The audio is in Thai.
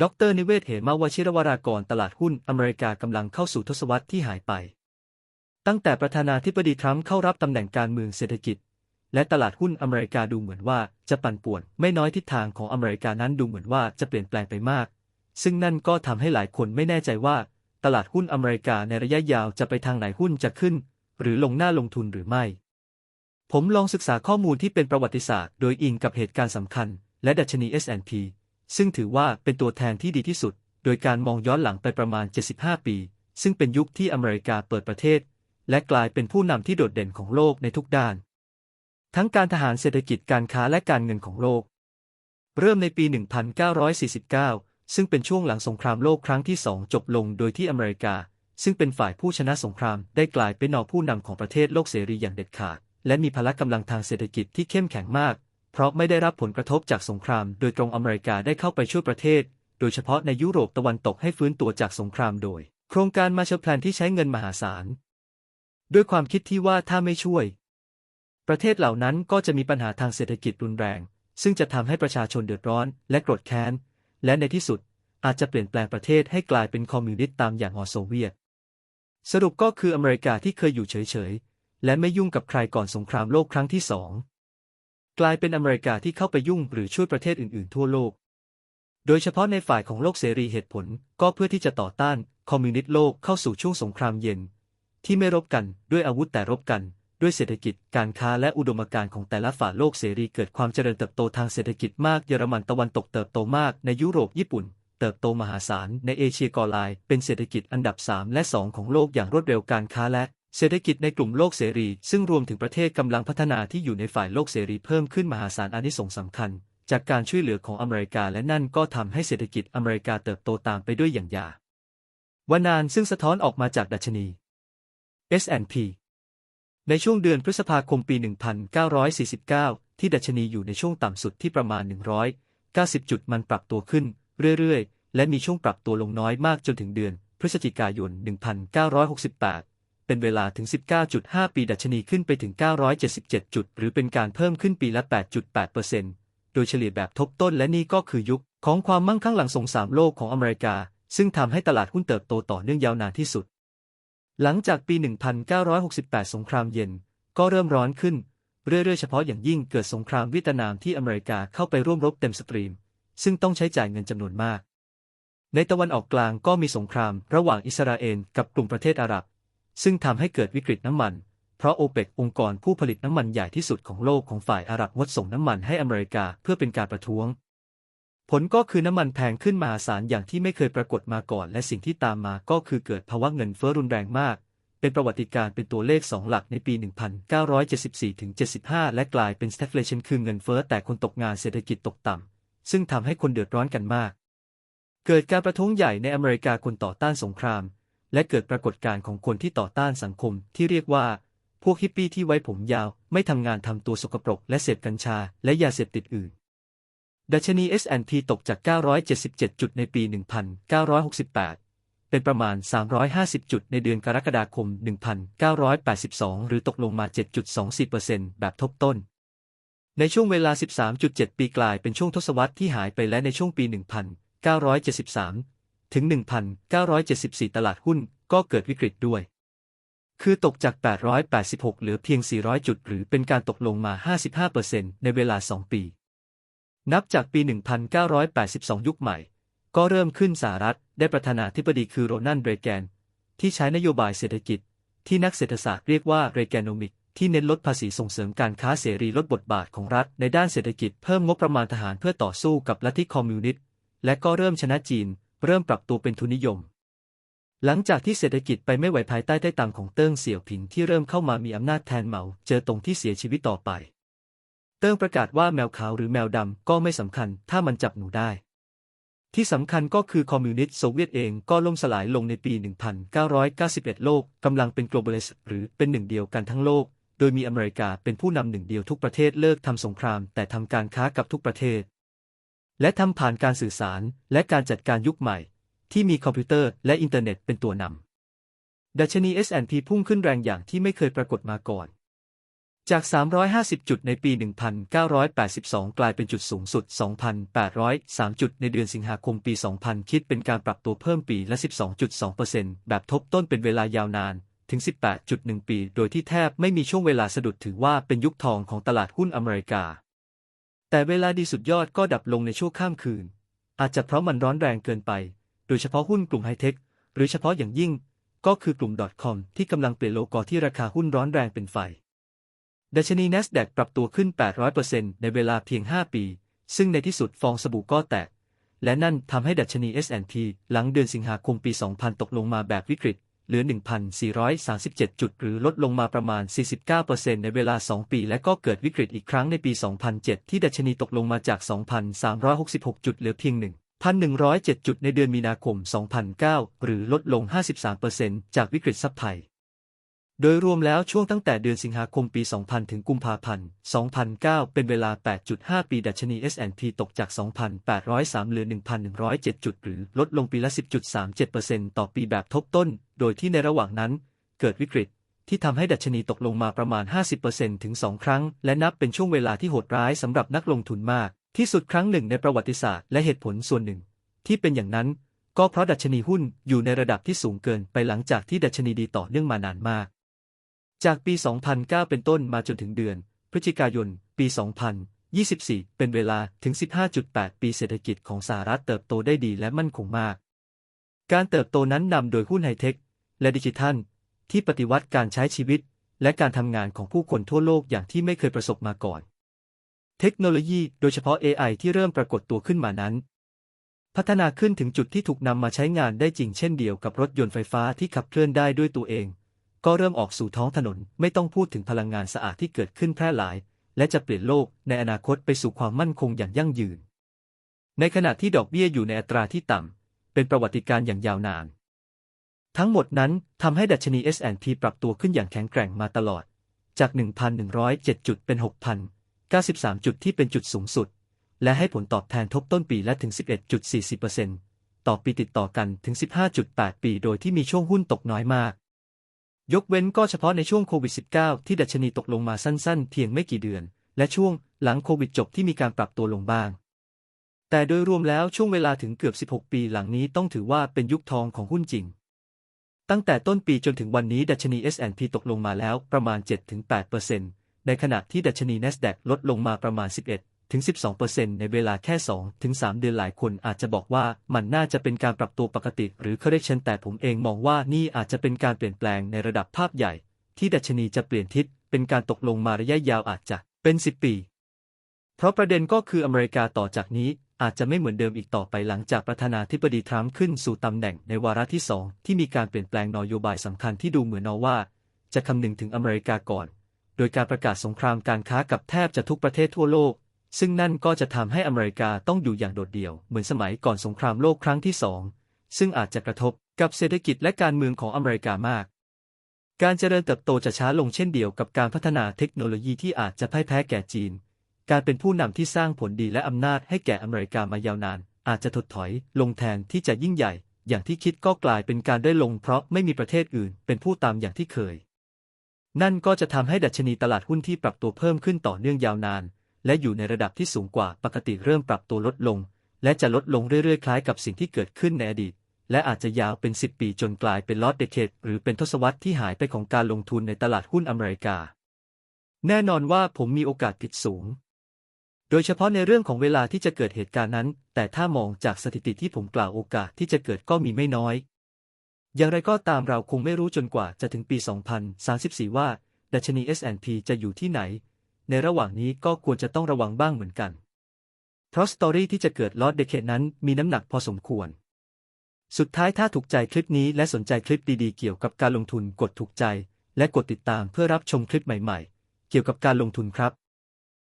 ดรนิเวศเหมาวชิรวรากรตลาดหุ้นอเมริกากำลังเข้าสู่ทศวรรษที่หายไป ตั้งแต่ประธานาธิบดีทรัมป์เข้ารับตำแหน่งการเมืองเศรษฐกิจ และตลาดหุ้นอเมริกาดูเหมือนว่าจะปั่นป่วน ไม่น้อยทิศทางของอเมริกานั้นดูเหมือนว่าจะเปลี่ยนแปลงไปมาก ซึ่งนั่นก็ทำให้หลายคนไม่แน่ใจว่า ตลาดหุ้นอเมริกาในระยะยาวจะไปทางไหนหุ้นจะขึ้น หรือลงหน้าลงทุนหรือไม่ ผมลองศึกษาข้อมูลที่เป็นประวัติศาสตร์ โดยอิงกับเหตุการณ์สำคัญ และดัชนี S&P ซึ่งถือว่าเป็นตัวแทนที่ดีที่สุด โดยการมองย้อนหลังไปประมาณ 75 ปี ซึ่งเป็นยุคที่อเมริกาเปิดประเทศ และกลายเป็นผู้นำที่โดดเด่นของโลกในทุกด้าน ทั้งการทหารเศรษฐกิจการค้าและการเงินของโลก เริ่มในปี 1949 ซึ่งเป็นช่วงหลังสงครามโลกครั้งที่สองจบลงโดยที่อเมริกา ซึ่งเป็นฝ่ายผู้ชนะสงคราม ได้กลายเป็นนอผู้นำของประเทศโลกเสรีอย่างเด็ดขาด และมีพละกำลังทางเศรษฐกิจที่เข้มแข็งมาก เพราะไม่ได้รับผลกระทบจากสงคราม โดยตรงอเมริกาได้เข้าไปช่วยประเทศ โดยเฉพาะในยุโรปตะวันตกให้ฟื้นตัวจากสงครามโดย โครงการมาเชลแพลนที่ใช้เงินมหาศาล ด้วยความคิดที่ว่าถ้าไม่ช่วย ประเทศเหล่านั้นก็จะมีปัญหาทางเศรษฐกิจรุนแรง ซึ่งจะทำให้ประชาชนเดือดร้อน และโกรธแค้น และในที่สุด อาจจะเปลี่ยนแปลงประเทศให้กลายเป็นคอมมิวนิสต์ตามอย่างอโซเวียต สรุปก็คืออเมริกาที่เคยอยู่เฉยๆและไม่ยุ่งกับใครก่อนสงครามโลกครั้งที่สอง กลายเป็นอเมริกาที่เข้าไปยุ่งหรือช่วยประเทศอื่นๆทั่วโลก โดยเฉพาะในฝ่ายของโลกเสรีเหตุผลก็เพื่อที่จะต่อต้านคอมมิวนิสต์โลกเข้าสู่ช่วงสงครามเย็น ที่ไม่รบกันด้วยอาวุธแต่รบกัน ด้วยเศรษฐกิจการค้าและอุดมการณ์ของแต่ละฝ่ายโลกเสรีเกิดความเจริญเติบโตทางเศรษฐกิจมากเยอรมันตะวันตกเติบโตมากในยุโรปญี่ปุ่นเติบโตมหาศาลในเอเชียกอลายเป็นเศรษฐกิจอันดับ 3 และ 2 ของโลกอย่างรวดเร็วการค้าและ เศรษฐกิจในกลุ่มโลกเสรี ซึ่งรวมถึงประเทศกำลังพัฒนาที่อยู่ในฝ่ายโลกเสรีเพิ่มขึ้นมหาศาลอานิสงส์สำคัญ จากการช่วยเหลือของอเมริกาและนั่นก็ทำให้เศรษฐกิจอเมริกาเติบโตตามไปด้วยอย่างยาววานานซึ่งสะท้อนออกมาจากดัชนี S&P ในช่วงเดือนพฤษภาคมปี 1949 ที่ดัชนีอยู่ในช่วงต่ำสุดที่ประมาณ 190 จุดมันปรับตัวขึ้น เรื่อยๆ และมีช่วงปรับตัวลงน้อยมากจนถึงเดือนพฤศจิกายน 1968 เป็นเวลาถึง 19.5 ปีดัชนีขึ้นไปถึง 977 จุด หรือเป็นการเพิ่มขึ้นปีละ 8.8%โดยเฉลี่ยแบบทบต้นและนี่ก็คือยุค ของความมั่งคั่งหลังสงครามโลกของอเมริกา ซึ่งทำให้ตลาดหุ้นเติบโตต่อเนื่องยาวนานที่สุด หลังจากปี 1968 สงครามเย็น ก็เริ่มร้อนขึ้น เรื่อยๆเฉพาะอย่างยิ่งเกิดสงครามเวียดนามที่อเมริกาเข้าไปร่วมรบเต็มสตรีม ซึ่งต้องใช้จ่ายเงินจำนวนมาก ในตะวันออกกลางก็มีสงคราม ระหว่างอิสราเอลกับกลุ่มประเทศอาหรับ ซึ่งทำให้เกิดวิกฤตน้ำมัน เพราะโอเปกองค์กรผู้ผลิตน้ำมันใหญ่ที่สุดของโลกของฝ่ายอาหรับงดส่งน้ำมันให้อเมริกาเพื่อเป็นการประท้วง ผลก็คือน้ำมันแพงขึ้นมหาศาลอย่างที่ไม่เคยปรากฏมาก่อน และสิ่งที่ตามมาก็คือเกิดภาวะเงินเฟ้อรุนแรงมากเป็นประวัติการณ์เป็นตัวเลขสองหลักในปี 1974-75 และกลายเป็น stagflation คือเงินเฟ้อแต่คนตกงานเศรษฐกิจตกต่ำ ซึ่งทำให้คนเดือดร้อนกันมาก เกิดการประท้วงใหญ่ในอเมริกาคนต่อต้านสงคราม และเกิดปรากฏการณ์ของคนที่ต่อต้านสังคมที่เรียกว่า พวกฮิปปี้ที่ไว้ผมยาว ไม่ทำงานทำตัวสกปรก และเสพกัญชา และยาเสพติดอื่น ดัชนี S&P ตกจาก 977 จุดในปี 1968 เป็นประมาณ 350 จุดในเดือนกรกฎาคม 1982 หรือตกลงมา 7.24%แบบทบต้นในช่วงเวลา 13.7 ปีกลายเป็นช่วงทศวรรษที่หายไปและในช่วงปี 1973 ถึง 1974 ตลาดหุ้นก็เกิดวิกฤตด้วย คือตกจาก 886 เหลือเพียง 400 จุด หรือเป็นการตกลงมา 55%ในเวลา 2 ปี นับจากปี 1982 ยุคใหม่ ก็เริ่มขึ้นสหรัฐได้ประธานาธิบดีคือโรนัลด์เรแกน ที่ใช้นโยบายเศรษฐกิจ ที่นักเศรษฐศาสตร์เรียกว่าเรแกนโนมิกที่เน้นลดภาษีส่งเสริมการค้าเสรีลดบทบาทของรัฐในด้านเศรษฐกิจเพิ่มงบประมาณทหารเพื่อต่อสู้กับลัทธิคอมมิวนิสต์และก็เริ่มชนะจีน เริ่มปรับตัวเป็นทุนนิยม หลังจากที่เศรษฐกิจไปไม่ไหวภายใต้ใต้ตังของเติ้งเสี่ยวผิงที่เริ่มเข้ามามีอำนาจแทนเหมาเจอตรงที่เสียชีวิตต่อไป เติ้งประกาศว่าแมวขาวหรือแมวดำก็ไม่สำคัญถ้ามันจับหนูได้ ที่สำคัญก็คือคอมมิวนิสต์โซเวียตเองก็ล่มสลายลงในปี 1991 โลกกำลังเป็น globalist หรือเป็นหนึ่งเดียวกันทั้งโลก โดยมีอเมริกาเป็นผู้นำหนึ่งเดียวทุกประเทศเลิกทำสงคราม แต่ทำการค้ากับทุกประเทศ และทำผ่านการสื่อสารและการจัดการยุคใหม่ ที่มีคอมพิวเตอร์และอินเทอร์เน็ตเป็นตัวนำ ดัชนี S&P พุ่งขึ้นแรงอย่างที่ไม่เคยปรากฏมาก่อน จาก 350 จุดในปี 1982 กลายเป็นจุดสูงสุด 2,803 จุดในเดือนสิงหาคมปี 2000 คิดเป็นการปรับตัวเพิ่มปีละ 12.2%แบบทบต้นเป็นเวลายาวนานถึง 18.1 ปี โดยที่แทบไม่มีช่วงเวลาสะดุดถือว่าเป็นยุคทองของตลาดหุ้นอเมริกา แต่เวลาดีสุดยอดก็ดับลงในช่วงข้ามคืน อาจจะเพราะมันร้อนแรงเกินไป โดยเฉพาะหุ้นกลุ่มไฮเทค หรือเฉพาะอย่างยิ่ง ก็คือกลุ่ม .com ที่กำลังเปลี่ยนโลกอที่ราคาหุ้นร้อนแรงเป็นไฟ ดัชนี NASDAQ ปรับตัวขึ้น 800%ในเวลาเพียง 5 ปี ซึ่งในที่สุดฟองสบู่ก็แตก และนั่นทำให้ดัชนี S&P หลังเดือนสิงหาคมปี 2000 ตกลงมาแบบวิกฤต เหลือ 1,437 จุด หรือลดลงมาประมาณ 49%ในเวลา 2 ปี และก็เกิดวิกฤตอีกครั้งในปี 2007 ที่ดัชนีตกลงมาจาก 2,366 จุดเหลือเพียง 1,107 จุดในเดือนมีนาคม 2009 หรือลดลง 53%จากวิกฤตซับไพร โดยรวมแล้วช่วงตั้งแต่เดือนสิงหาคมปี 2000 ถึงกุมภาพันธ์ 2009 เป็นเวลา 8.5 ปี ดัชนี S&P ตกจาก 2,803 เหลือ 1,107 จุด หรือลดลงปีละ 10.37%ต่อปีแบบทบต้น โดยที่ในระหว่างนั้น เกิดวิกฤต ที่ทำให้ดัชนีตกลงมาประมาณ 50%ถึง 2 ครั้ง และนับเป็นช่วงเวลาที่โหดร้ายสำหรับนักลงทุนมาก ที่สุดครั้งหนึ่งในประวัติศาสตร์และเหตุผลส่วนหนึ่ง ที่เป็นอย่างนั้น ก็เพราะดัชนีหุ้นอยู่ในระดับที่สูงเกินไปหลังจากที่ดัชนีดีต่อเนื่องมานานมาก จากปี 2009 เป็นต้นมาจนถึงเดือน พฤศจิกายน ปี 2024 เป็นเวลาถึง 15.8 ปีเศรษฐกิจของสหรัฐเติบโตได้ดีและมั่นคงมาก การเติบโตนั้นนำโดยหุ้นไฮเทค และดิจิทัล ที่ปฏิวัติการใช้ชีวิต และการทำงานของผู้คนทั่วโลกอย่างที่ไม่เคยประสบมาก่อน เทคโนโลยีโดยเฉพาะ AI ที่เริ่มปรากฏตัวขึ้นมานั้นพัฒนาขึ้นถึงจุดที่ถูกนำมาใช้งานได้จริงเช่นเดียวกับรถยนต์ไฟฟ้าที่ขับเคลื่อนได้ด้วยตัวเอง ก็เริ่มออกสู่ท้องถนน ไม่ต้องพูดถึงพลังงานสะอาดที่เกิดขึ้นแพร่หลาย และจะเปลี่ยนโลกในอนาคตไปสู่ความมั่นคงอย่างยั่งยืน ในขณะที่ดอกเบี้ยอยู่ในอัตราที่ต่ำ เป็นประวัติการณ์อย่างยาวนาน ทั้งหมดนั้นทำให้ดัชนี S&P ปรับตัวขึ้นอย่างแข็งแกร่งมาตลอด จาก 1,107 จุดเป็น 6,093 จุดที่เป็นจุดสูงสุด และให้ผลตอบแทนทบต้นปีและถึง 11.40%ต่อปีติดต่อกันถึง 15.8 ปี โดยที่มีช่วงหุ้นตกน้อยมาก ยกเว้นก็เฉพาะในช่วงโควิด -19 ที่ดัชนีตกลงมาสั้นๆ เพียงไม่กี่เดือน และช่วงหลังโควิดจบที่มีการปรับตัวลงบ้าง แต่โดยรวมแล้วช่วงเวลาถึงเกือบ 16 ปีหลังนี้ต้องถือว่าเป็นยุคทองของหุ้นจริง ตั้งแต่ต้นปีจนถึงวันนี้ดัชนี S&P ตกลงมาแล้วประมาณ 7-8%ในขณะที่ดัชนี NASDAQ ลดลงมาประมาณ 11 ถึง 12%ในเวลาแค่2ถึง3เดือนหลายคนอาจจะบอกว่ามันน่าจะเป็นการปรับตัวปกติ หรือ correction แต่ผมเองมองว่านี่อาจจะเป็นการเปลี่ยนแปลงในระดับภาพใหญ่ ที่ดัชนีจะเปลี่ยนทิศ เป็นการตกลงมาระยะยาวอาจจะเป็น 10 ปี เพราะประเด็นก็คืออเมริกาต่อจากนี้อาจจะไม่เหมือนเดิมอีกต่อไปหลังจากประธานาธิบดีทรัมป์ขึ้นสู่ตำแหน่งในวาระที่สองที่มีการเปลี่ยนแปลงนโยบายสำคัญที่ดูเหมือนนว่า จะคำนึงถึงอเมริกาก่อน โดยการประกาศสงครามการค้ากับแทบจะทุกประเทศทั่วโลก ซึ่งนั่นก็จะทำให้อเมริกาต้องอยู่อย่างโดดเดี่ยวเหมือนสมัยก่อนสงครามโลกครั้งที่สองซึ่งอาจจะกระทบกับเศรษฐกิจและการเมืองของอเมริกามาก การเจริญเติบโตจะช้าลงเช่นเดียวกับการพัฒนาเทคโนโลยีที่อาจจะพ่ายแพ้แก่จีน การเป็นผู้นำที่สร้างผลดีและอำนาจให้แก่อเมริกามายาวนาน อาจจะถดถอยลงแทนที่จะยิ่งใหญ่ อย่างที่คิดก็กลายเป็นการได้ลงเพราะไม่มีประเทศอื่น เป็นผู้ตามอย่างที่เคย นั่นก็จะทำให้ดัชนีตลาดหุ้นที่ปรับตัวเพิ่มขึ้นต่อเนื่องยาวนาน และอยู่ในระดับที่สูงกว่าปกติเริ่มปรับตัวลดลง และจะลดลงเรื่อยๆ คล้ายกับสิ่งที่เกิดขึ้นในอดีต และอาจจะยาวเป็น 10 ปีจนกลายเป็นลอตเดเคดหรือเป็นทศวรรษที่หายไปของการลงทุนในตลาดหุ้นอเมริกา แน่นอนว่าผมมีโอกาสผิดสูง โดยเฉพาะในเรื่องของเวลาที่จะเกิดเหตุการณ์นั้น แต่ถ้ามองจากสถิติที่ผมกล่าวโอกาสที่จะเกิดก็มีไม่น้อย อย่างไรก็ตามเราคงไม่รู้จนกว่าจะถึงปี 2034 ว่าดัชนี S&P จะอยู่ที่ไหน ในระหว่างนี้ก็ควรจะต้องระวังบ้างเหมือนกัน เพราะสตอรี่ที่จะเกิดลอตเดเคดนั้นมีน้ำหนักพอสมควร สุดท้ายถ้าถูกใจคลิปนี้และสนใจคลิปดีๆ เกี่ยวกับการลงทุนกดถูกใจ และกดติดตามเพื่อรับชมคลิปใหม่ๆ เกี่ยวกับการลงทุนครับ